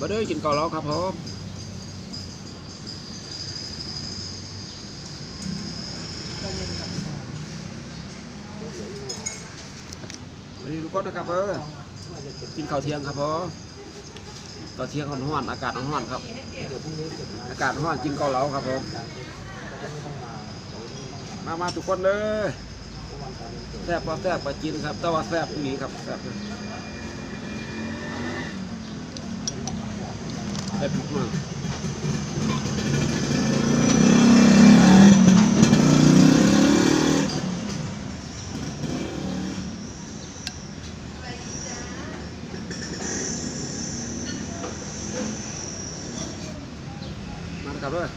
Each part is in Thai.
มาเด้อกินเกาเหลาครับผมสวัสดีทุกคนนะครับเออกินข้าวเที่ยงครับผมข้าวเที่ยงร้อนๆอากาศร้อนๆครับ อากาศร้อนกินเกาเหลาครับผมมามาทุกคนเลยแซ่บพอแซ่บไปกินครับแต่ว่าแซ่บอีหลีครับแซ่บ เลยแซ่บทุกมากมาเลยครับเลย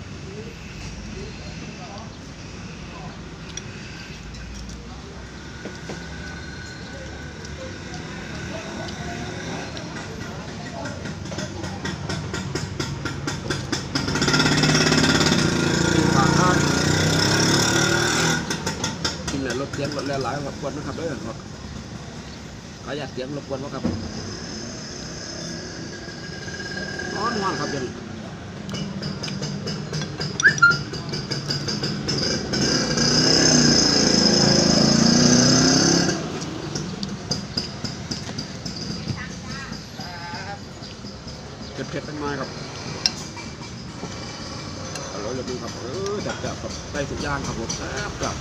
ฝากท่านกินแล้วรถเสียงรถแล่หลายรบก วนนะครับเด้อครับขออยากเสียงรบกวนว่าครับนอนว่างครับยังเผ็ดๆตั้งไม้ครับ อร่อยเลยดูครับ เออจับจับครับได้ทุกอย่างครับผมแซ่บจับ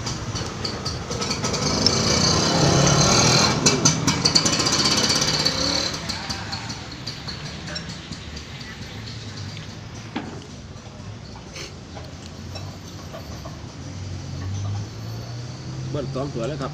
อืมเบิ้ล สองตัวแล้วครับ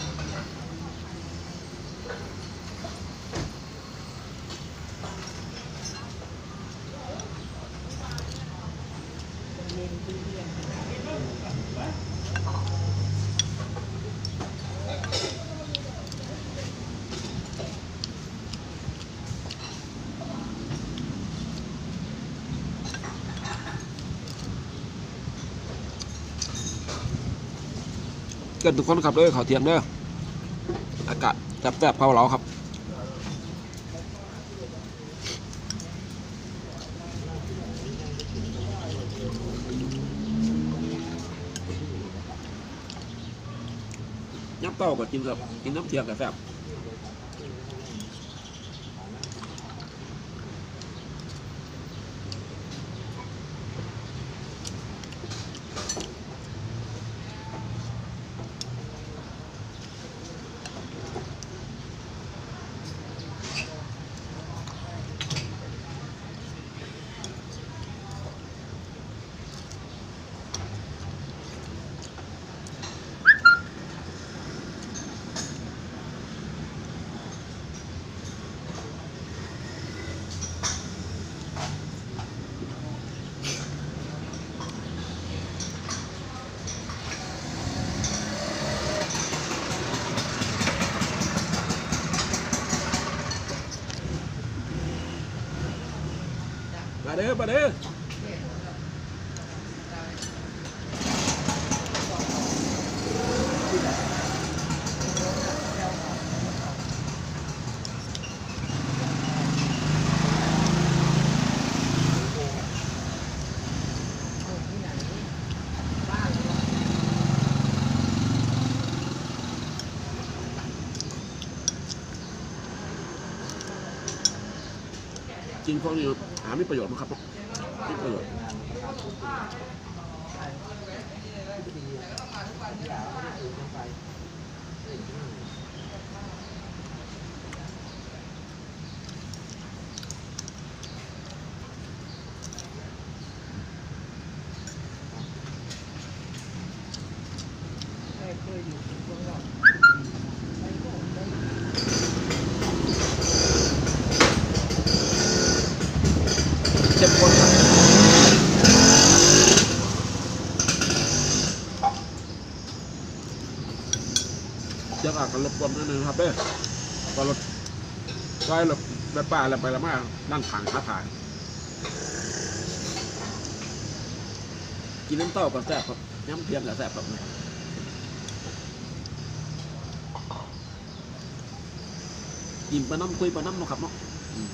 กินทุกคนครับเด้อเขาวเทียงเด้ออากาศจับแซ่บเผาเหลาครับยับเต้าก็กินครับกินน้ำเทียงกับแซ่บ มา เด้อมาเด้อกินพวกนี้หาไม่ประโยชน์มั้งครับไม่ประโยชน์เจ็บคนครับเดี๋ยวอาจจะ รบกวนนิดนึงครับเด้อตอรถไว้รถไปป่าอะไรไปละมานั่งถังค้าถ่ายกินน้ำเต้ากับแซ่บครับน้ำเพียมกับแซ่บแบบนี้กินปลาน้ำคุยปลาน้ำเนาะครับเนาะอืม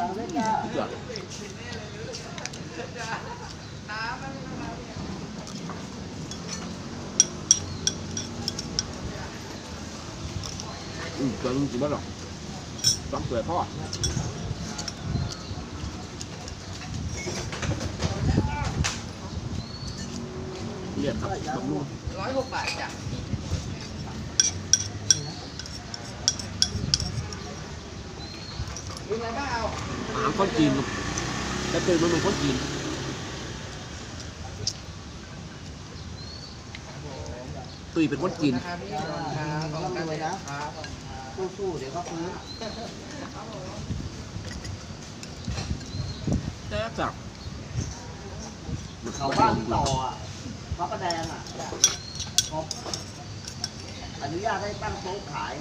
ดังเลยจ้า เดื อดอืมเกลือลุงกินไม่หรอกต้องเกลือพ่อเรียกครับบำรุงร้อยหกบาทจ้ะ อะไรบ้างเอาอาหารคนจีนครับแต่ตื่นมาเป็นคนจีนตุยเป็นคนจีนนะครับพี่ครับขอบคุณครับครับสู้ๆเดี๋ยวก็ฟื้นแจ๊บจับเขาบ้านที่ต่ออะพระประแดงอะเขา อนุญาตให้ตั้งโต๊ะขาย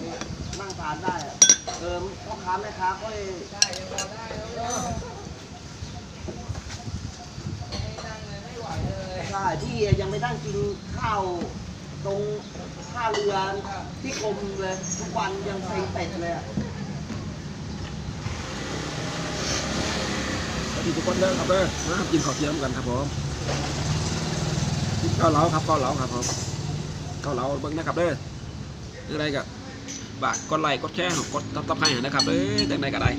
นั่งทานได้อะเออพ่อค้าแม่ค้าก็เลยได้ยังพอได้แล้วเนอะไม่นั่งเลยไม่ไหวเลยใช่ที่ยังไปนั่งกินข้าวตรงท่าเรือที่กรมเลยทุกวันยังเซ็งเป็ดเลยอะสวัสดีทุกคนเด้อครับเด้อมากินข้าวเที่ยงกันครับผมกินเกาเหลาครับเกาเหลาครับผมเกาเหลาเบิ่งนะครับเด้อหรื ออะไรกับบากกดไลค์กดแชร์กดตับตับให้นะครับเด้อจังใดก็ได้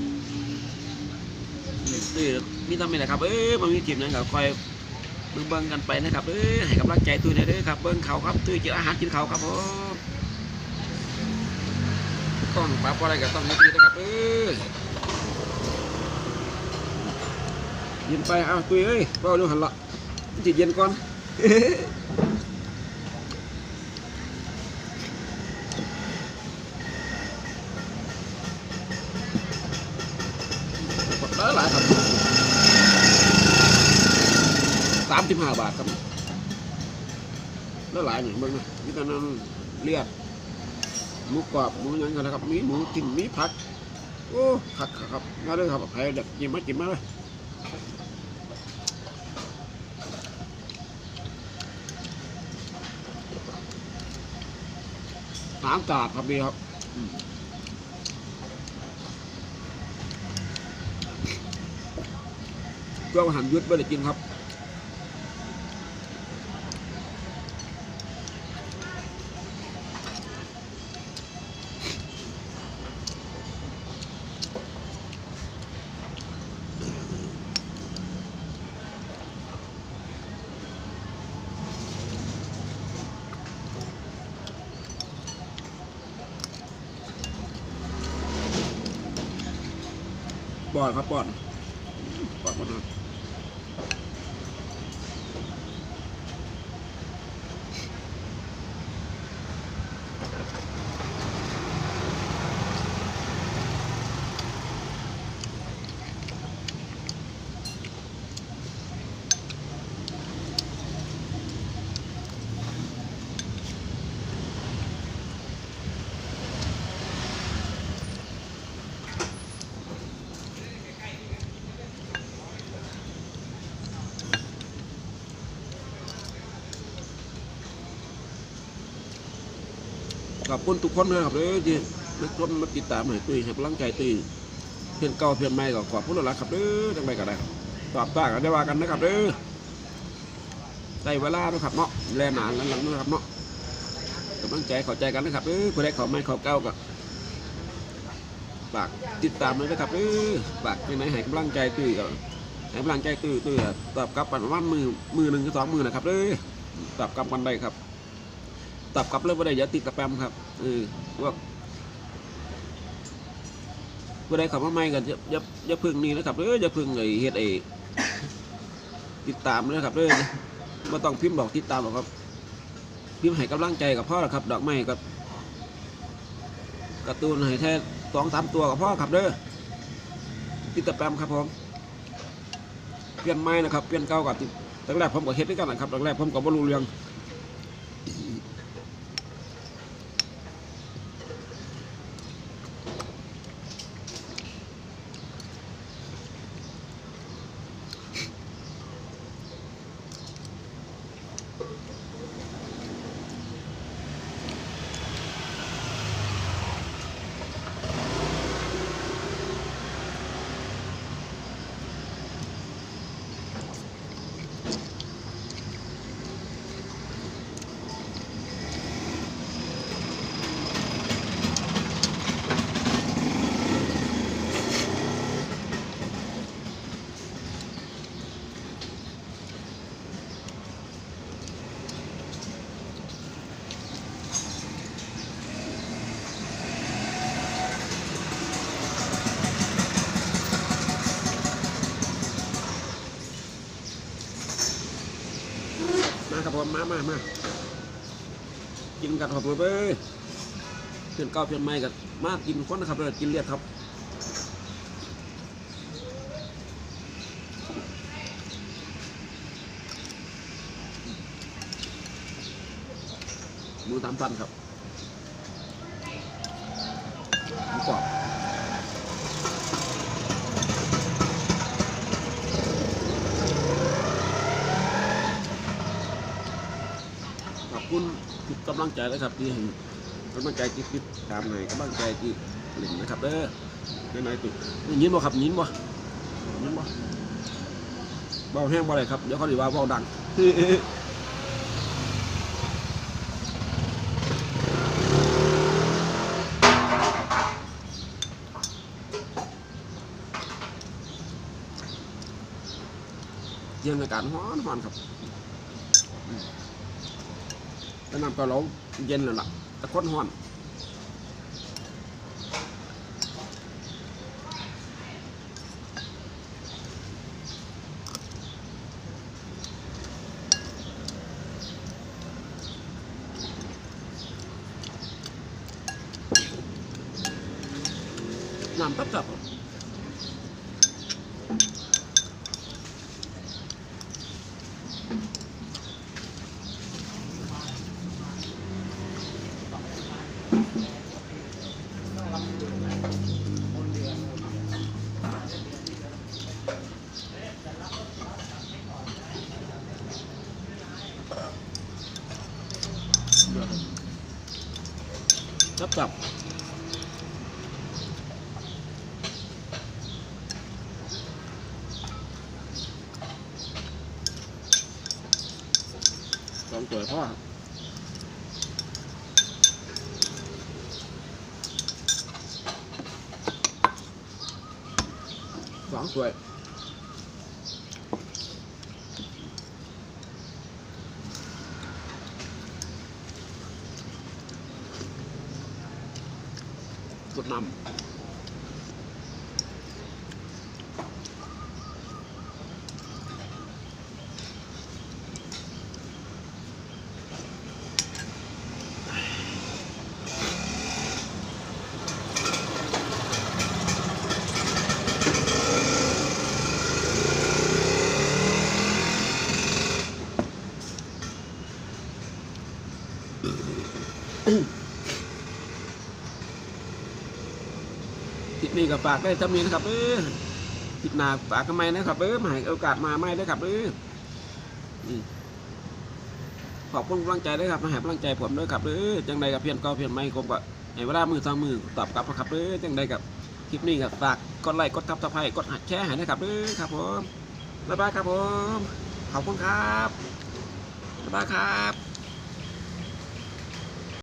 ตื้อมีทำนี่แหละครับเอ้ยมันมีทีมนั้นก็คอยเบิ่งเบิ่งกันไปนะครับเด้อให้กำลังใจตุ้ยหน่อยเด้อครับเบิ่งเขาครับตุ้ยกินอาหารกินเขาครับผมกล้องปรับอะไรก็ต้องมีดีนะครับเอ้ยย็นไปเอาตุยเอ้ยเฝ้าดูหันละจิเย็นก่อน ห้าบาทครับแล้วหลายอย่างเบ้างนะมีแต่นั้นเลียดหมูกรอบหมูยังกันนะครับ มีหมูกินมีผักโอ้ขัดครับมาเลยครับใครเด็กกินมากินมาเลยน้ำกาดครับพี่ครับเครื่องอาหารยุดไม่ได้กินครับ ปอนครับปอน ขอบคุณทุกคนเลยครับเลยที่นักชมมาติดตามให้ตุ้ยให้กำลังใจตุ้ยเพื่อนเก่าเพื่อนใหม่ก็ขอบคุณหลายๆครับเด้อจังไปก็ได้ตอบตากันได้ว่ากันนะครับเด้อได้เวลาแล้วครับเนาะแลหนานหลังๆนะครับเนาะกำลังใจข้าใจกันนะครับเด้อผู้ใดขาไม่ขาเก้าก็ฝากติดตามเลยนะครับเด้อฝากไปไหนให้กำลังใจตุ้ยก็ให้กำลังใจตุ้ยตุ้ยตอบกลับปันว่ามือมือหนึ่งสองมือนะครับเด้อตอบกลับกันได้ครับ ตับกลับเรื่องว่าได้อยาติดกระแปมครับเออพวกว่าได้ขับมาใหม่กันอย่าอย่าอย่าพึ่งนี่นะครับเอออย่าพึ่งไอ้เฮ็ดไอ้ติดตามนะครับเออไม่ต้องพิมพ์บอกติดตามหรอกครับพิมพ์ให้กำลังใจกับพ่อครับ ดอกไม้กับการ์ตูนให้แค่สองสามตัวกับพ่อครับเด้อติดตะแปมครับผมเปลี่ยนไม้นะครับเปลี่ยนเก่ากับตั้งแรกผมก็เฮ็ดด้วยกันนะครับตั้งแรกผมก็บ่รู้เรื่อง มมามามากินกันครับผมเอ้ยเพื่อนเก่าเพื่อนใหม่กันมากกินคนนะครับเลยกินเลียดครับหมูตามตันครับกรอบขอบคุณทุกกำลังใจเลยครับที่ให้กำลังใจที่ติดตามให้กำลังใจที่หลิงนะครับเด้อในไหนติดยินบ่ครับยินบ่ยินบ่เบาแห้งบ่เลยครับเดี๋ยวเขาดีว่าเบาดังเยี่ยงในการฮ้อนฮ้อนครับ แต่น้ำเปลาเราเย็นแล้วล่ะแตะค้นฮ้อนน้ำตับตับครับจับจับส องตัวพ่อสองตัวกดนำทิศนี้กับฝากได้จำนี้นะครับเออทิศหนาฝากกันไมนะครับเออมาให้โอกาสมาไม่ได้ครับเออขอบคุณกำลังใจด้วยครับมาห้กำลังใจผมด้วยครับเออจังใดกับเพียนก็เพียนไม่คมก็ให้เวลามือสองมือตอบกลับนะครับเออจังใดกับคลิปนี้กับฝากกดไลค์กดทับสไครต์กดหัดแชร์ให้นะครับเออครับผมบ๊ายบายครับผมขอบคุณครับบ๊ายบายครับ